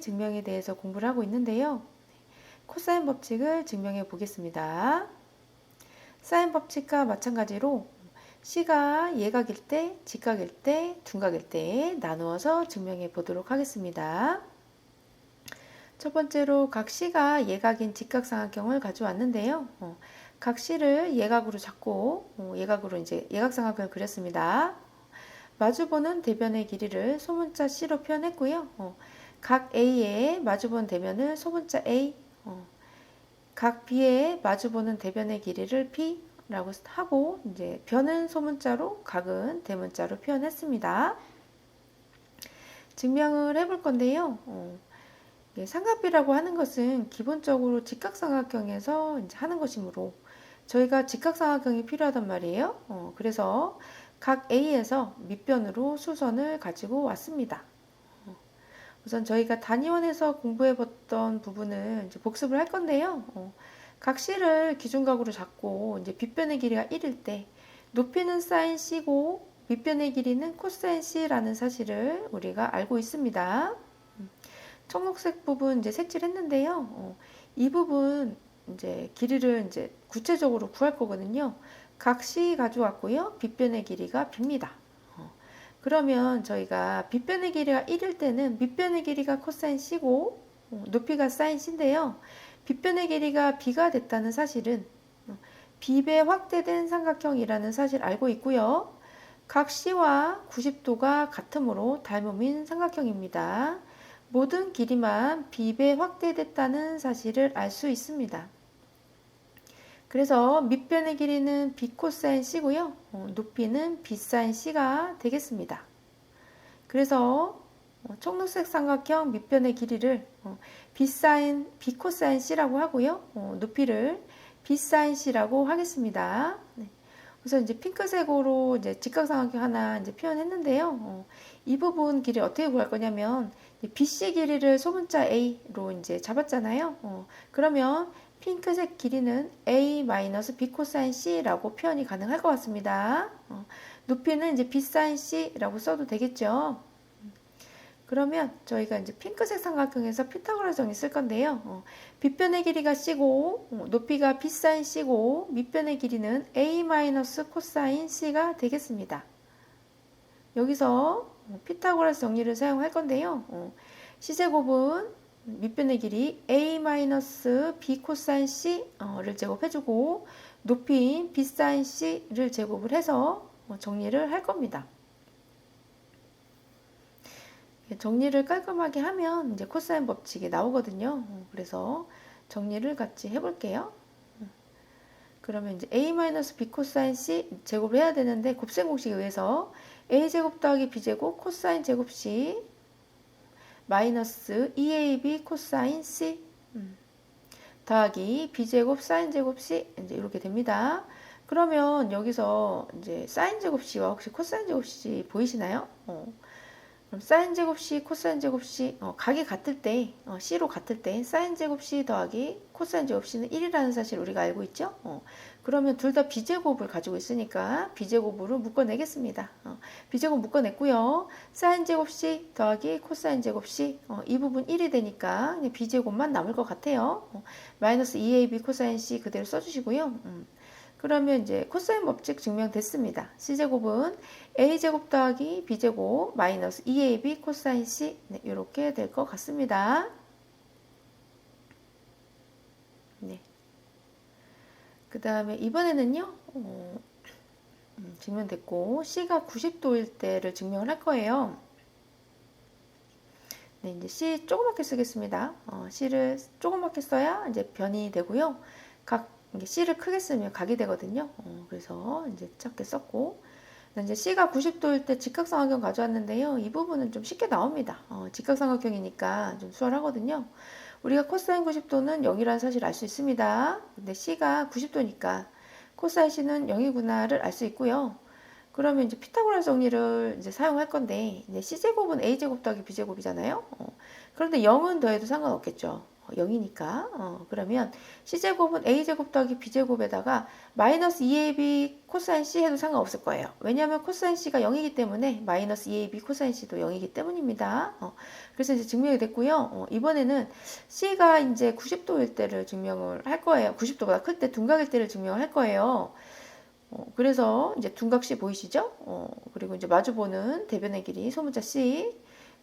증명에 대해서 공부를 하고 있는데요. 코사인 법칙을 증명해 보겠습니다. 사인 법칙과 마찬가지로 C가 예각일 때, 직각일 때, 둔각일 때 나누어서 증명해 보도록 하겠습니다. 첫 번째로 각 C가 예각인 직각삼각형을 가져왔는데요. 어, 각 C를 예각으로 잡고 어, 예각으로 이제 예각삼각형을 그렸습니다. 마주보는 대변의 길이를 소문자 C로 표현했고요. 어, 각 A의 마주보는 대변을 소문자 A, 어, 각 B의 마주보는 대변의 길이를 P라고 하고 이제 변은 소문자로 각은 대문자로 표현했습니다. 증명을 해볼 건데요. 어, 예, 삼각비라고 하는 것은 기본적으로 직각삼각형에서 하는 것이므로 저희가 직각삼각형이 필요하단 말이에요. 어, 그래서 각 A에서 밑변으로 수선을 가지고 왔습니다. 어, 우선 저희가 단위원에서 공부해봤던 부분을 이제 복습을 할 건데요. 어, 각 C를 기준각으로 잡고 이제 빗변의 길이가 1일 때 높이는 사인 C고 밑변의 길이는 코사인 C라는 사실을 우리가 알고 있습니다. 음, 청록색 부분 이제 색칠했는데요. 어, 이 부분 이제 길이를 이제 구체적으로 구할 거거든요. 각시 가져왔고요. 빗변의 길이가 b입니다. 어, 그러면 저희가 빗변의 길이가 1일 때는 밑변의 길이가 코사인 c고 어, 높이가 사인 c인데요. 빗변의 길이가 b가 됐다는 사실은 어, b배 확대된 삼각형이라는 사실 알고 있고요. 각 C와 90도가 같으므로 닮음인 삼각형입니다. 모든 길이만 b배 확대됐다는 사실을 알 수 있습니다. 그래서 밑변의 길이는 b 코사인 c고요. 어, 높이는 b 사인 c가 되겠습니다. 그래서 어, 청록색 삼각형 밑변의 길이를 어, b 사인 b 코사인 c라고 하고요. 어, 높이를 b 사인 c라고 하겠습니다. 네. 그래서 이제 핑크색으로 이제 직각삼각형 하나 이제 표현했는데요. 어, 이 부분 길이 어떻게 구할 거냐면 BC 길이를 소문자 A로 이제 잡았잖아요. 어, 그러면 핑크색 길이는 A-B 코사인 C라고 표현이 가능할 것 같습니다. 어, 높이는 이제 B 사인 C라고 써도 되겠죠. 그러면 저희가 이제 핑크색 삼각형에서 피타고라스 정리 쓸 건데요. 어, 빗변의 길이가 C고 어, 높이가 B 사인 C고 밑변의 길이는 A 코사인 C가 되겠습니다. 여기서 어, 피타고라스 정리를 사용할 건데요. 어, C제곱은 밑변의 길이 a-b 코사인 c를 제곱해주고 높이인 b 사인 c를 제곱을 해서 어, 정리를 할 겁니다. 정리를 깔끔하게 하면 이제 코사인 법칙이 나오거든요. 어, 그래서 정리를 같이 해볼게요. 어, 그러면 이제 a-b 코사인 c 제곱을 해야 되는데 곱셈 공식에 의해서 a 제곱 더하기 b 제곱 코사인 제곱 c 마이너스 2ab 코사인 c 음. 더하기 b제곱 사인 제곱 c 이제 이렇게 됩니다. 그러면 여기서 이제 사인 제곱 c와 혹시 코사인 제곱 c 보이시나요? 어. 그럼 사인 제곱 c, 코사인 제곱 c 어, 각이 같을 때 어, c로 같을 때 사인 제곱 c 더하기 코사인 제곱 c는 1이라는 사실 우리가 알고 있죠. 어, 그러면 둘 다 b제곱을 가지고 있으니까 b제곱으로 묶어내겠습니다. 어, b제곱 묶어냈고요. 사인 제곱 c 더하기 코사인 제곱 c 어, 이 부분 1이 되니까 b제곱만 남을 것 같아요. 어, 마이너스 2ab 코사인 c 그대로 써주시고요. 음. 그러면 이제 코사인 법칙 증명됐습니다. C제곱은 A제곱 더하기 B제곱 마이너스 2AB 코사인 C 네, 이렇게 될 것 같습니다. 네. 그 다음에 이번에는요. 어, 음, 증명됐고 C가 90도일 때를 증명을 할 거예요. 네, 이제 C 조그맣게 쓰겠습니다. 어, C를 조그맣게 써야 이제 변이 되고요. 각 C를 크게 쓰면 각이 되거든요. 어, 그래서 이제 작게 썼고 이제 C가 90도일 때 직각삼각형 가져왔는데요. 이 부분은 좀 쉽게 나옵니다. 어, 직각삼각형이니까 좀 수월하거든요. 우리가 코사인 90도는 0이라는 사실을 알수 있습니다. 근데 C가 90도니까 코사인 C는 0이구나를 알 수 있고요. 그러면 이제 피타고라스 정리를 이제 사용할 건데 이제 C제곱은 A제곱 더하기 B제곱이잖아요. 어, 그런데 0은 더해도 상관없겠죠. 0이니까 어, 그러면 c제곱은 a제곱 더하기 b제곱에다가 마이너스 2ab 코사인 c 해도 상관없을 거예요. 왜냐하면 코사인 c가 0이기 때문에 마이너스 2ab 코사인 c도 0이기 때문입니다. 어, 그래서 이제 증명이 됐고요. 어, 이번에는 c가 이제 90도일 때를 증명을 할 거예요. 90도보다 클 때 둔각일 때를 증명을 할 거예요. 어, 그래서 이제 둔각시 보이시죠? 어, 그리고 이제 마주보는 대변의 길이 소문자 C.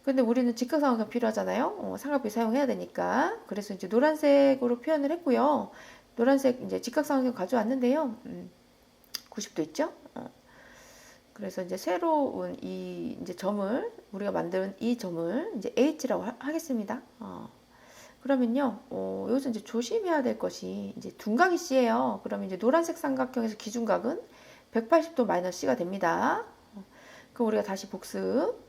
근데 우리는 직각삼각형 필요하잖아요. 어, 삼각비 사용해야 되니까. 그래서 이제 노란색으로 표현을 했고요. 노란색 이제 직각삼각형 가져왔는데요. 음, 90도 있죠? 어, 그래서 이제 새로운 이 이제 점을 우리가 만든 이 점을 이제 H라고 하, 하겠습니다. 어, 그러면요, 어, 여기서 이제 조심해야 될 것이 이제 둔각이 C예요. 그러면 이제 노란색 삼각형에서 기준각은 180도 마이너스 C가 됩니다. 어, 그럼 우리가 다시 복습.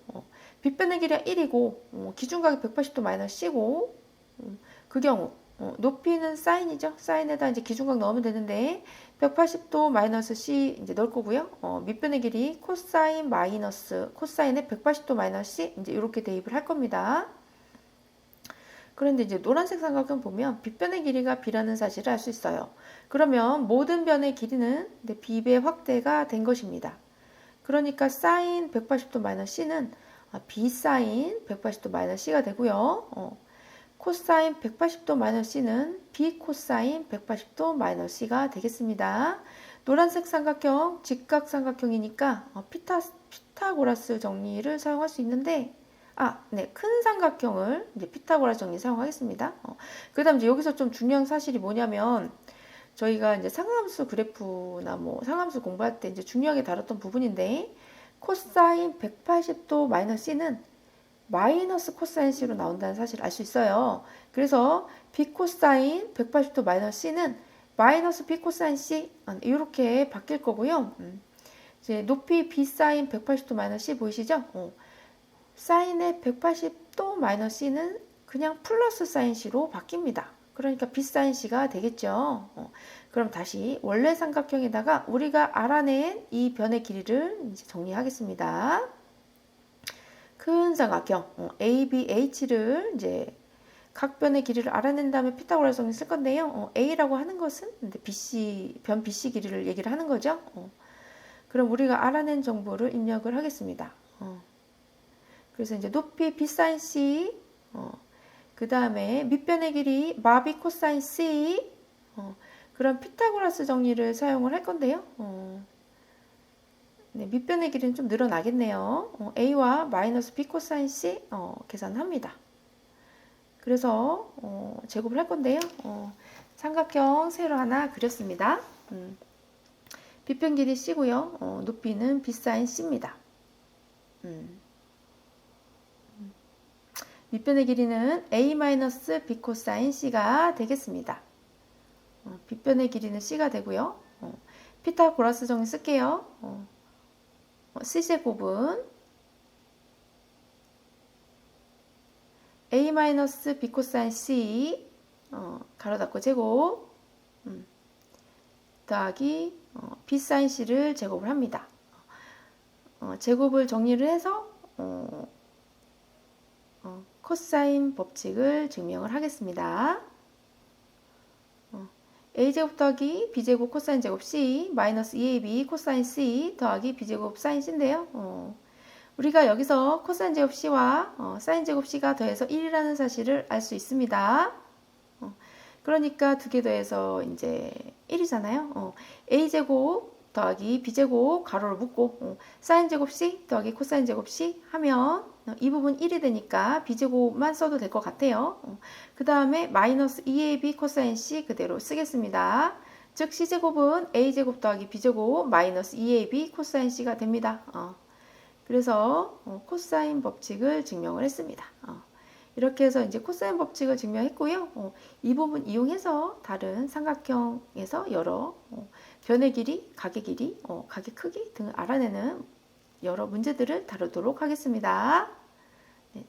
어, 빗변의 길이가 1이고 어, 기준각이 180도 마이너스 C고 음, 그 경우 어, 높이는 사인이죠. 사인에다 이제 기준각 넣으면 되는데 180도 마이너스 C 이제 넣을 거고요. 어, 밑변의 길이 코사인 마이너스 코사인에 180도 마이너스 C 이제 이렇게 대입을 할 겁니다. 그런데 이제 노란색 삼각형 보면 빗변의 길이가 B라는 사실을 알 수 있어요. 그러면 모든 변의 길이는 B배 확대가 된 것입니다. 그러니까 사인 180도 마이너스 C는 아, B 사인 180도 마이너스 C가 되고요. 어, 코사인 180도 마이너스 C는 B 코사인 180도 마이너스 C가 되겠습니다. 노란색 삼각형 직각 삼각형이니까 어, 피타, 피타고라스 정리를 사용할 수 있는데 아, 네, 큰 삼각형을 이제 피타고라스 정리 사용하겠습니다. 어, 그다음 이제 여기서 좀 중요한 사실이 뭐냐면 저희가 이제 상함수 그래프나 뭐 상함수 공부할 때 이제 중요하게 다뤘던 부분인데 코사인 180도 마이너스 C는 마이너스 코사인 C로 나온다는 사실을 알수 있어요. 그래서 B 코사인 180도 마이너스 C는 마이너스 B 코사인 C 이렇게 바뀔 거고요. 음. 이제 높이 B 사인 180도 마이너스 C 보이시죠? 어. 사인의 180도 마이너스 C는 그냥 플러스 사인 C로 바뀝니다. 그러니까 사인 C가 되겠죠. 어. 그럼 다시 원래 삼각형에다가 우리가 알아낸 이 변의 길이를 이제 정리하겠습니다. 큰 삼각형 어, ABH를 이제 각 변의 길이를 알아낸 다음에 피타고라스 정리 쓸 건데요. 어, A라고 하는 것은 BC 변 BC 길이를 얘기를 하는 거죠. 어, 그럼 우리가 알아낸 정보를 입력을 하겠습니다. 어, 그래서 이제 높이 B 사인 C 어, 그 다음에 밑변의 길이 마비 코사인 C 어, 그런 피타고라스 정리를 사용을 할 건데요. 어, 네, 밑변의 길이는 좀 늘어나겠네요. 어, A와 마이너스 B 코사인 C 어, 계산합니다. 그래서 어, 제곱을 할 건데요. 어, 삼각형 세로 하나 그렸습니다. 음, 빗변 길이 C고요. 어, 높이는 B 사인 C입니다. 음. 밑변의 길이는 A-B 코사인 C가 되겠습니다. 어, 빗변의 길이는 C가 되고요. 어, 피타고라스 정리 쓸게요. 어, 어 C제곱은 A-B 코사인 C 어, 가로 닫고 제곱 음, 더하기 어, B 사인 C를 제곱을 합니다. 어, 제곱을 정리를 해서 어, 어, 코사인 법칙을 증명을 하겠습니다. 어, a제곱 더하기 b제곱 코사인 제곱 c 마이너스 2ab 코사인 c 더하기 b제곱 사인 c인데요. 어, 우리가 여기서 코사인 제곱 c와 어, 사인 제곱 c가 더해서 1이라는 사실을 알 수 있습니다. 어, 그러니까 두 개 더해서 이제 1이잖아요. 어, a제곱 더하기 b제곱 가로를 묶고 어, 사인 제곱 c 더하기 코사인 제곱 c 하면 이 부분 1이 되니까 b제곱만 써도 될 것 같아요. 어, 그 다음에 마이너스 2ab 코사인 c 그대로 쓰겠습니다. 즉 c제곱은 a제곱 더하기 b제곱 마이너스 2ab 코사인 c가 됩니다. 어, 그래서 어, 코사인 법칙을 증명을 했습니다. 어, 이렇게 해서 이제 코사인 법칙을 증명했고요. 어, 이 부분 이용해서 다른 삼각형에서 여러 어, 변의 길이, 각의 길이, 어, 각의 크기 등을 알아내는 여러 문제들을 다루도록 하겠습니다. 네.